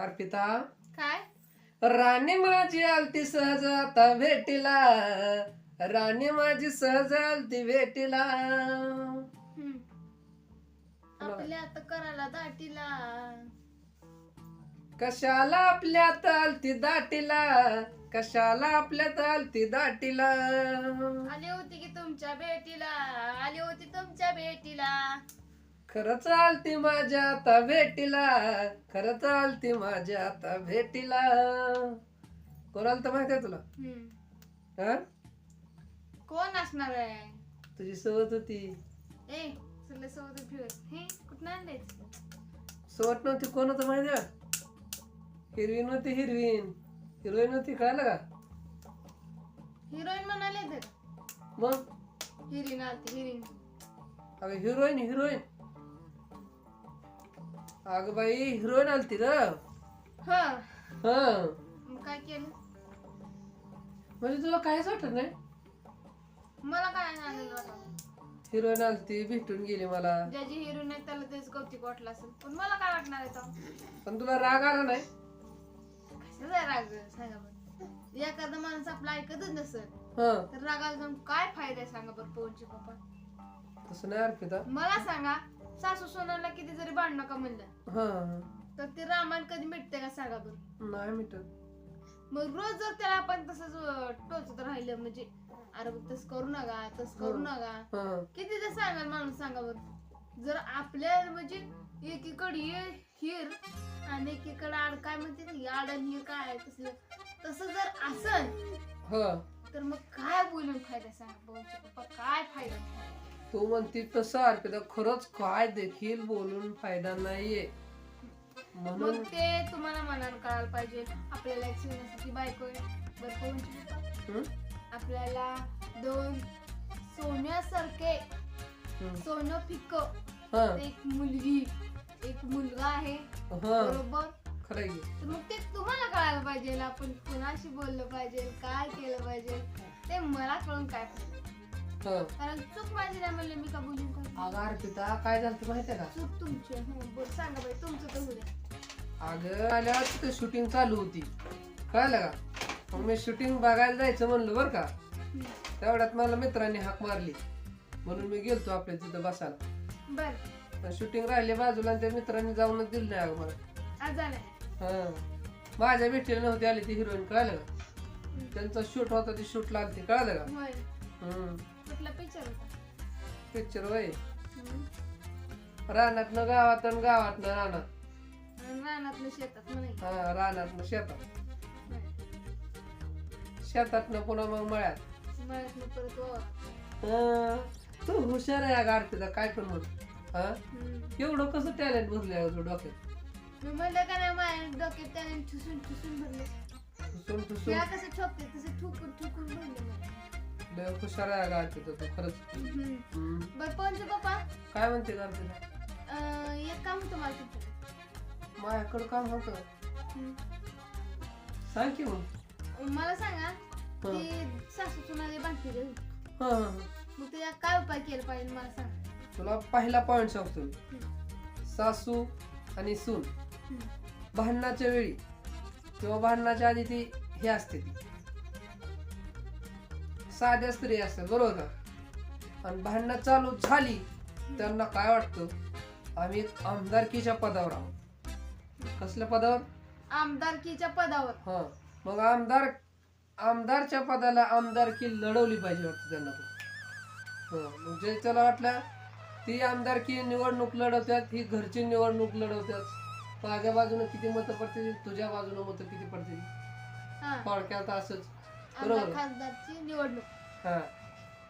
अर्पिता. काय? राणी माझी आलती सहज आता भेटीला. राणी माझी सहज आलती भेटीला. हम्म. आपल्या आता करायला दाटीला. कशाला आपल्यात आलती दाटीला? कशाला आपल्यात आलती दाटीला? आली होती की तुमच्या भेटीला. आली होती तुमच्या भेटीला. खरंच आलती माझ्या आता भेटीला खरंच आलती माझ्या आता भेटीला. कोणाला तर माहिती आहे तुला? हम्म. हा? कोण असणार आहे? तुझी सवत होती. ए सोबत फिरत हे कुठं नव्हती कोण होतं माहिती आहे हिरवीन होती हिरवीन. हिरोईन होती कळालं का? हिरोईन म्हणाले तर. मग? हिरीन आलती हिरीन. अगं हिरोईन हिरोईन. अगं बाई हिरोईन आलती र ह. हा. मग काय केलं? म्हणजे तुला काहीच वाटत नाही? मला काय वाटला हिरोईन आलती भेटून गेली मला. ज्याची हिरोईन आहे त्याला तेच कौतिक वाटलं असेल. पण मला काय वाटणार आहे तेव्हा? पण तुला राग आला नाही? कशाचा राग? सांगा बरं. एखादा माणूस आपलं ऐकतच नसत हा. तर रागाला जाऊन काय फायदा आहे सांगा बरं पवनचे पप्पा? तसं नाही अर्पिता मला सांगा सासू सोनाला किती जरी भांडणं का म्हणलं हा. तर ते रामायण कधी मिटते का सांगा बरं? नाही मिटत. मग रोज जर त्याला आपण तसंच अं, टोचत राहिलं म्हणजे अरे बघ तस करू नका तस करू हो. नका. हा. किती ते सांगाल माणूस सांगा बरं. जर आपल्या म्हणजे एकीकडे ये हिर आणि एकीकडे आड काय म्हणते ते? आड आणि हिर काय आहे तसलं तसं जर असल हा. तर मग काय बोलून फायदा सांगा? पप्पा काय फायदा? तू म्हणती तसं अर्पिता खरंच काय देखील बोलून फायदा नाहीये. म्हणून मग ते तुम्हाला मनात कळायला पाहिजे. आपल्याला एक सोन्यासारखी बायको आहे. बरं हं? आपल्याला दोन सोन्यासारखे हं. सोनं फिक्क. हा. एक मुलगी एक मुलगा आहे. हा. बरोबर? खरं आहे. तर मग ते तुम्हाला कळायला पाहिजे. आपण कुणाशी बोललं पाहिजे? काय केलं पाहिजे? ते मला कळून काय पाहिजे? हा कारण चूक माझी नाही म्हणले मी का बोलून का अगं अर्पिता काय झालं माहितीये का? चूक तुमची आहे. हं, सांगा बाई तुमचं तर होऊ द्या. अगं आल्यावर तिथे शूटिंग चालू होती. कळलं का? मग मी शूटिंग बघायला जायचं म्हणलं बरं का. तेवढ्यात मला मित्रांनी हाक मारली. म्हणून मी गेलतो आपल्या तिथं बसायला. बरं. शूटिंग राहिली बाजूला आणि त्या मित्रांनी जाऊनच दिलं नाही अगं मला. आज हा. माझ्या भेटीला नव्हती आली ती हिरोईन कळलं का? त्यांचा शूट होता ती शूटला आली ती कळलं का? होय. हम्म कुठला पिक्चर होता? पिक्चर वय हं. रानातनं गावातनं गावातनं रानात. आणि रानातलं शेतात हा रानातनं शेतात. होय. शेतातनं पुन्हा मग मळ्यात. मळ्यातनं परत ओवा. हा, तू हुशार आहे अगं आरतीला काय पण म्हण. हा? हं. एवढं कसं टॅलेंट भरलंय अगं तुझ्या डोक्यात? मी म्हणलं का नाही माझ्या डोक्यात त्याने ठुसून ठुसून भरले ठुसून ठुसून. कसं ठोकते? लय हुशार आहे तू खरंच हम्म. बरं पंच पप्पा काय म्हणते का अं, एक काम होतं मला माझ्याकडं काम होतं. सांग की मग मला सांगा हा. ती सासू सुनाले बांधते रे. हा, हा, हा. मग त्याला काय उपाय केला पाहिजे मला सांगा तुला पहिला पॉइंट सांगतो मी. सासू आणि सून हम्म. भांडणाच्या वेळी किंवा भांडणाच्या आधी ती हे असते ती साध्या स्त्री असतात बरोबर? का आणि भांडणं चालू झाली त्यांना काय वाटतं? आम्ही आमदारकीच्या पदावर आहोत. कसल्या पदावर? आमदारकीच्या पदावर. हा. मग आमदार आमदारच्या पदाला आमदारकी लढवली पाहिजे वाटतं त्यांना पण. हा. म्हणजे त्याला वाटलं ती आमदारकी निवडणूक लढवतात ही घरची निवडणूक लढवतात माझ्या बाजूने किती मतं पडतील तुझ्या बाजूने मतं किती पडतील? हा. थोडक्यात असंच. आमदार बरोबर. खासदारची निवडणूक. हा.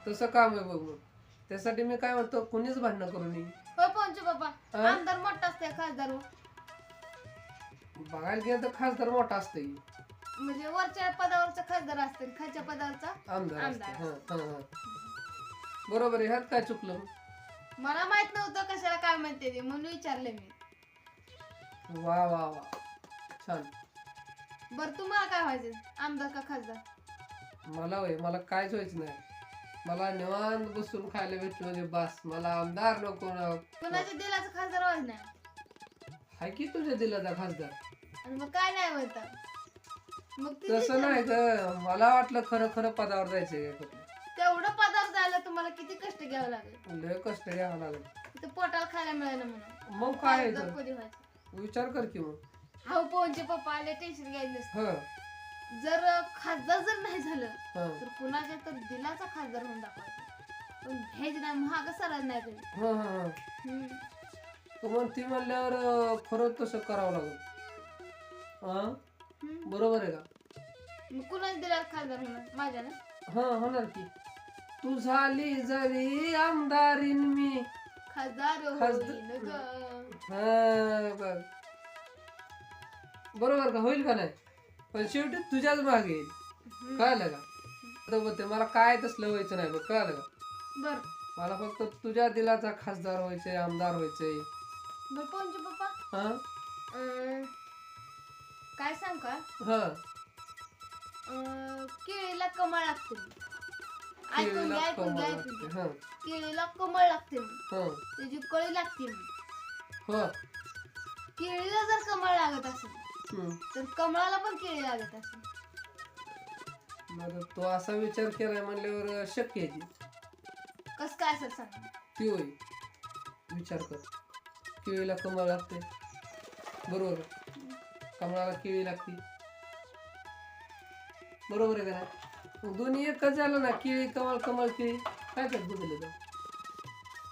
तसं काम आहे बघ. मग त्यासाठी मी काय म्हणतो कुणीच भांडणं करू नये. पंच बाबा हा? आमदार मोठा असते खासदार हो. बघायला गेलं तर खासदार मोठा असते म्हणजे वरच्या पदावरचा खासदार असते आणि खालच्या पदावरचा आमदार असते आमदार हा हा हा. बरोबर आहे. ह्यात काय चुकलं? मला माहीत नव्हतं कशाला काय म्हणते ते म्हणून विचारले मी. वा वा वा. छान. बर तुम्हाला काय व्हायचं आमदार का खासदार? मला होय मला कायच व्हायचं नाही. मला निवांत बसून खायला भेटलं म्हणजे बस मला आमदार नको ना. कुणाच्या दिलाचं खासदार व्हायचं नाही. हाय की तुझ्या दिलाचा खासदार? आणि मग काय नाही म्हणता मग ते तसं नाही ग मला वाटलं खरं खरं पदावर जायचंय का कुठलं. तेवढं पदार्थ जायला तुम्हाला किती कष्ट घ्यावं लागेल? लय कष्ट घ्यावं लागेल. तिथं पोटाला खायला मिळालं म्हणून. मग काय आहे गप तर? कधी व्हायचं? विचार कर की मग. हा पोहनचे पप्पा आले टेन्शन घ्यायचं नसतं. ह. जर खासदार जर नाही झालं ह. तर कुणाच्या तर दिलाचा खासदार म्हणून दाखवायचं पण घ्यायचं नाही महाग सरळ नाही कधी ह ह मग ती म्हणल्यावर अं, खरं तसं करावं लागेल? हा. बरोबर आहे का? मग कुणाच्या दिला खासदार होणार? माझ्या ना? हा होणार की. तू झाली जरी आमदारीन मी. खासदार खासदार-. हा बरोबर का? होईल का नाही? पण शेवटी तुझ्याच मागे येईल. कळलं का? बरोबर ते मला काय तसलं व्हायचं नाही बघ कळलं का? बर. मला फक्त तुझ्या दिलाचा खासदार व्हायचंय आमदार व्हायचंय. बर पोहनचे पप्पा? हा? अं, काय सांग का? हा. अं, केळीला कमळ लागते. ऐकून घ्या केळीला ऐकून कमळ घ्या ऐकून लागते. हा. केळीला कमळ लागते हा. त्याची कळी लागते हो. केळीला जर कमळ लागत असेल. तर कमळाला पण केळी लागत असेल. मग तो असा विचार केलाय म्हणल्यावर शक्य आहे ती. कस काय असेल सांग. ती होय विचार कर. केळीला कमळ लागते. बरोबर? कमळाला केळी लागते. बरोबर आहे का नाही? मग दोन्ही एकच झालं ना केळी कमळ कमळ केळी. काय त्यात बदललं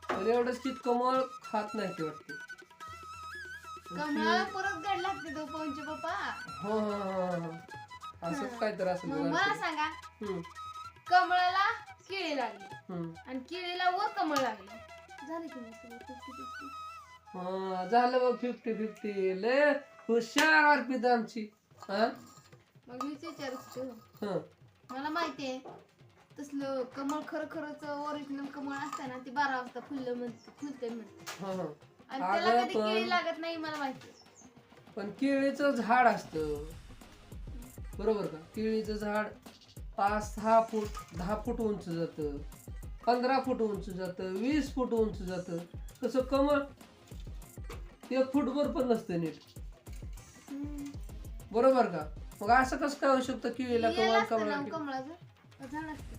पण एवढंच की कमळ खात नाही ते वाटते. कमळाला परत गड लागते तो पोहनचे पप्पा? हो हो हो हो असंच काय तर असेल मग बघा मला. सांगा हम्म, कमळाला केळी लागली. हम्म. आणि केळीला वर कमळ लागले. झालं की नाही सगळं हा, झालं बघ फिफ्टी फिफ्टी लय हुशार अर्पित आमची. हा? मग मीच विचारत होते. हा. मला माहिती आहे तसलं कमळ खरं खरंच ओरिजिनल कमळ असतं ना ते बारा वाजता फुललं म्हणते फुलते म्हणते हा हा. आणि अगं त्याला कधी पण- केळी लागत नाही मला माहिती. आहे. पण केळीचं झाड असतं. बरोबर का? केळीचं झाड पाच सहा फूट दहा फूट उंच जातं. पंधरा फूट उंच जातं. वीस फूट उंच जातं. तसं कमळ एक फूटभर पण नसतं नीट. बरोबर का? मग असं कसं काय होऊ शकतं केळीला येल कमळ असतं ना कमळ कमळाचं? झाड असतं.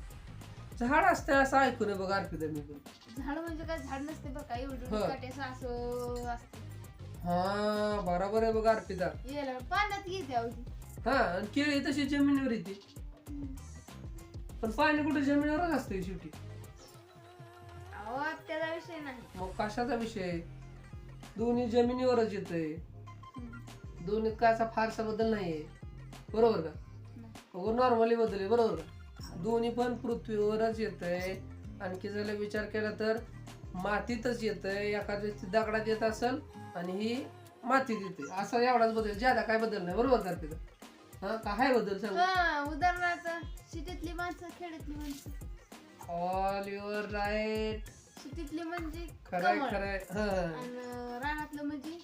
झाड असतं असं ऐकू नये बघ अर्पिता मी पण. झाड म्हणजे काय? झाड नसते का एवढं हो. काट्याचं असं असतं. हा बरोबर आहे बघ अर्पिता. याला पाण्यात येते अवधी हा आणि केळी तशी जमिनीवर येते. पण पाणी कुठे जमिनीवरच असते शेवटी. अहो त्याचा विषय नाही. मग कशाचा विषय आहे? दोन्ही जमिनीवरच येतंय. दोन्हीत काय असा फारसा बदल नाहीये. बरोबर का? नॉर्मली बदल आहे बरोबर का? दोन्ही पण पृथ्वीवरच येतंय. आणखी जर विचार केला तर मातीतच येतंय. एखाद्या दगडात येत असेल आणि ही मातीत येते. असा एवढाच बदल. ज्यादा काय बदल नाही. बरोबर का तिथं हा काय बदल सांग? उदाहरणार्थ सिटीतली माणसं खेड्यातली माणसं. ऑल युअर राईट सिटीतली म्हणजे खरंय खरंय. हा. आणि रानातलं म्हणजे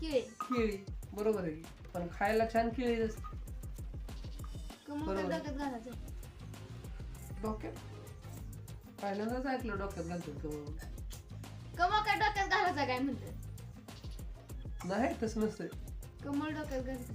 केळी. केळी. बरोबर आहे पण खायला छान केळी असते. बरोबर. काय डोक्यात? पहिल्यांदाच ऐकलं डोक्यात घालतात का म्हणून. कमळ काय डोक्यात घालायचं काय म्हणतात? नाही तसं नसतंय. कमळ डोक्यात घालायचं.